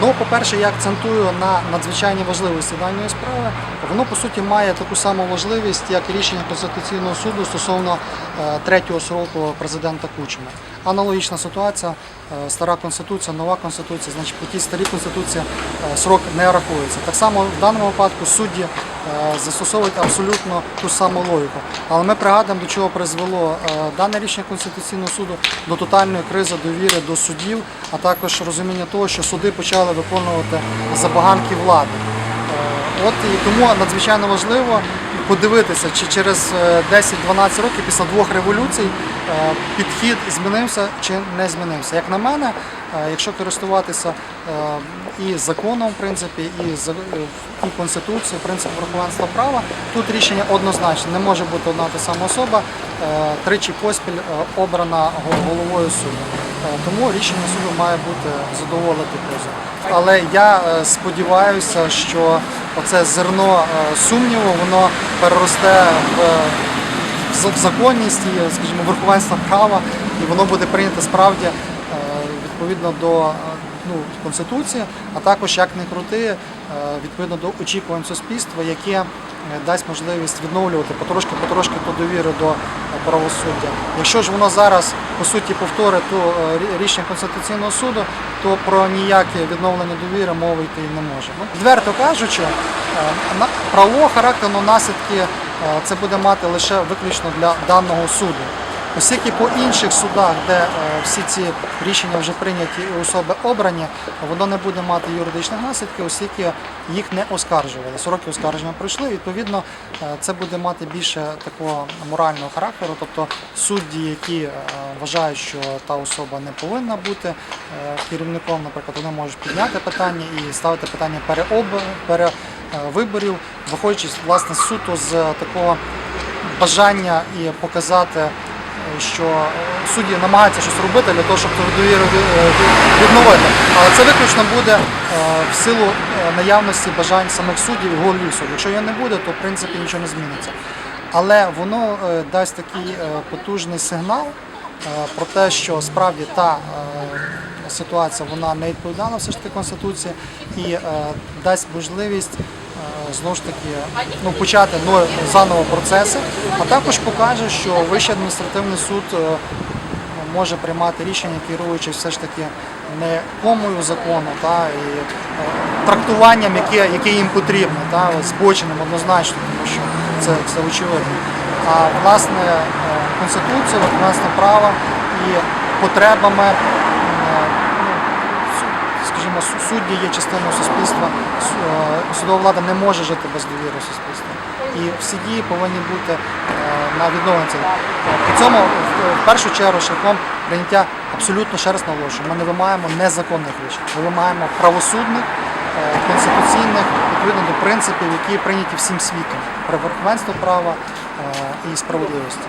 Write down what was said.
Ну, по-перше, я акцентую на надзвичайній важливості даної справи. Воно по суті має таку саму важливість, як рішення Конституційного суду стосовно е, третього сроку президента Кучми. Аналогічна ситуація, е, стара конституція, нова конституція, значить по тій старій конституції е, срок не рахується. Так само в даному випадку судді застосовують абсолютно ту саму логіку. Але ми пригадуємо, до чого призвело е, дане рішення Конституційного суду до тотальної кризи довіри до судів, а також розуміння того, що суди почали виконувати забаганки влади. Е, От і тому надзвичайно важливо подивитися, чи через е, 10-12 років після двох революцій е, підхід змінився чи не змінився. Як на мене, е, якщо користуватися е, і законом, в принципі, і і конституцією, принцип верховенства права, тут рішення однозначно не може бути одна та сама особа е, тричі поспіль е, обрана гол- головою суду. Е, Тому рішення суду має бути задоволити позов. Але я е, сподіваюся, що оце зерно е, сумніву воно переросте в, в законність і, скажімо, верховенство права, і воно буде прийнято справді е, відповідно до е, ну, конституції, а також як не крути, е, відповідно до очікувань суспільства, яке е, дасть можливість відновлювати потрошки потрошки ту довіру до е, правосуддя. Якщо ж воно зараз по суті повторить ту е, рішення Конституційного суду, то про ніяке відновлення довіри мови йти не може. Ну, відверто кажучи, е, правового характеру наслідки е, це буде мати лише виключно для даного суду. Оскільки по інших судах, де е, всі ці рішення вже прийняті і особи обрані, воно не буде мати юридичних наслідків, оскільки їх не оскаржували. Сроки оскарження пройшли. Відповідно, е, це буде мати більше такого морального характеру. Тобто судді, які е, вважають, що та особа не повинна бути керівником, наприклад, вони можуть підняти питання і ставити питання перевиборів, виходячи власне суто з такого бажання і показати, що е, судді намагаються щось робити для того, щоб цю довіру ві- е, ві- відновити. Але це виключно буде е, в силу е, наявності бажань самих суддів і голів суду. Якщо його не буде, то в принципі нічого не зміниться. Але воно е, дасть такий е, потужний сигнал е, про те, що справді та е, ситуація вона не відповідала все ж таки конституції і е, дасть можливість е, знову ж таки ну, почати заново процеси, а також покаже, що Вищий адміністративний суд е, може приймати рішення, керуючись все ж таки не комою закону та, і е, трактуванням, яке, яке їм потрібно, та, збоченим однозначно, тому що це, це очевидно. А власне е, Конституція, верховенство права і потребами е, судді є частиною суспільства. Е, Судова влада не може жити без довіри суспільства. І всі дії повинні бути е, на відновлення. При цьому в- першу чергу шляхом прийняття абсолютно ще раз наголошую, ми не вимагаємо незаконних рішень. Ми вимагаємо правосудних, е, конституційних, відповідно до принципів, які прийняті всім світом верховенство права і справедливості.